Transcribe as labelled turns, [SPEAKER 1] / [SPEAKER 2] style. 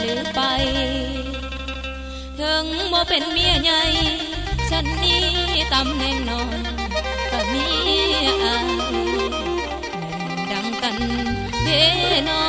[SPEAKER 1] หรือไป ถึงบ่เป็นเมียใหญ่ ฉันนี่ตำแหน่งนอนก็มีอายดังกันเด้นอ